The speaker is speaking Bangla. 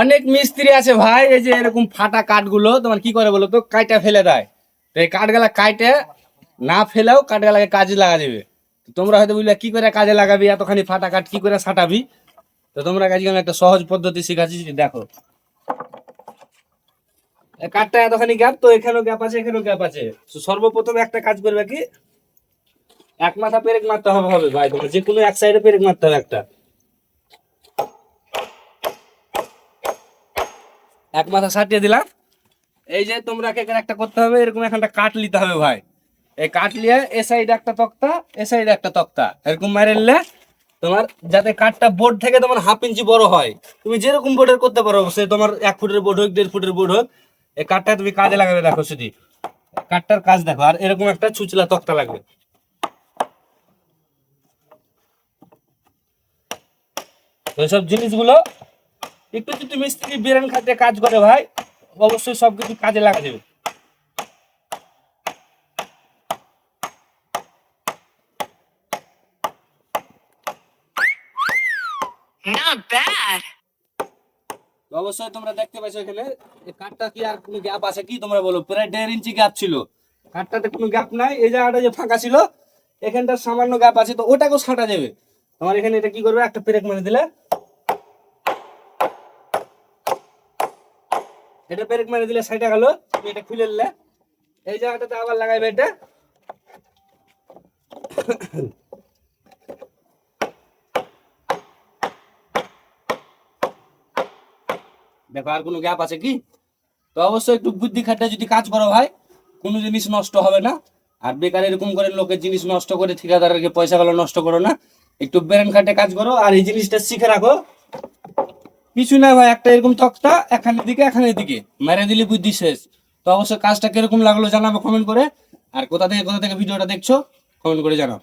অনেক মিস্ত্রি আছে ভাই, এই যে এরকম ফাটা কাঠগুলো, তোমার কি করে বলো তো কাইটা ফেলে দেয়। তো এই কাঠগুলা কাইটে না ফেলেও কাঠগুলাকে কাজে লাগা তো তোমরা হয়তো বুঝলে, কি করে কাজে লাগাবি, এতখানি ফাটা কাঠ, কি করে সাটাবি? তো তোমরা কাজে আমি একটা সহজ পদ্ধতি শিখাচ্ছি দেখো। কাঠটা এতখানি গ্যাপ, তো এখানেও গ্যাপ আছে, এখানেও গ্যাপ আছে। তো সর্বপ্রথম একটা কাজ করবে কি? এক মাথা পেরেক মারতে হবে হবে ভাই, তোমার যে কোনো এক সাইডে পেরেক মারতে হবে একটা। এক মাথা সাটিয়ে দিলাম। এই যে তোমরা এখানে একটা করতে হবে, এরকম এখানটা কাঠ নিতে হবে ভাই। এই কাঠ নিয়ে এ সাইডে একটা তক্তা, এ সাইডে একটা তক্তা। এরকম মারে নিলে তোমার যাতে কাঠটা বোর্ড থেকে তোমার হাফ ইঞ্চি বড় হয়। তুমি যেরকম বোর্ডের করতে পারো সে তোমার এক ফুটের বোর্ড হোক, দেড় ফুটের বোর্ড হোক, এই কাঠটা তুমি কাজে লাগাবে দেখো শুধু কাঠটার কাজ দেখো, আর এরকম একটা ছুচলা তক্তা লাগবে। তো এইসব জিনিসগুলো একটু যদি মিস্ত্রি বেরেন খাতে কাজ করে ভাই অবশ্যই সবকিছু কাজে লাগা যাবে অবশ্যই তোমরা দেখতে পাচ্ছ এখানে এই কাঠটা কি আর কোনো গ্যাপ আছে কি তোমরা বলো? প্রায় দেড় ইঞ্চি গ্যাপ ছিল। কাঠটাতে কোনো গ্যাপ নাই এই জায়গাটা যে ফাঁকা ছিল এখানটা সামান্য গ্যাপ আছে তো ওটাকেও ছাঁটা যাবে। তোমার এখানে এটা কি করবে? একটা পেরেক মেরে দিলে এটা পেরেক মেরে দিলে সাইডে গেল তুমি এটা খুলে নিলে। এই জায়গাটাতে আবার লাগাইবে এটা। দেখো, আর কোনো গ্যাপ আছে কি? তো অবশ্যই একটু বুদ্ধি খাটে যদি কাজ করো ভাই কোনো জিনিস নষ্ট হবে না। আর বেকার এরকম করে লোকের জিনিস নষ্ট করে ঠিকাদারকে পয়সাগুলো নষ্ট করো না। একটু ব্রেন খাটে কাজ করো, আর এই জিনিসটা শিখে রাখো। কিছু না ভাই, একটা এরকম তক্তা, এখানে দিকে এখানে দিকে মেরে দিলি বুদ্ধি শেষ। তো অবশ্যই কাজটা কীরকম লাগল জানাব কমেন্ট করে। আর কোথা থেকে কোথা থেকে ভিডিওটা দেখছ কমেন্ট করে জানাও।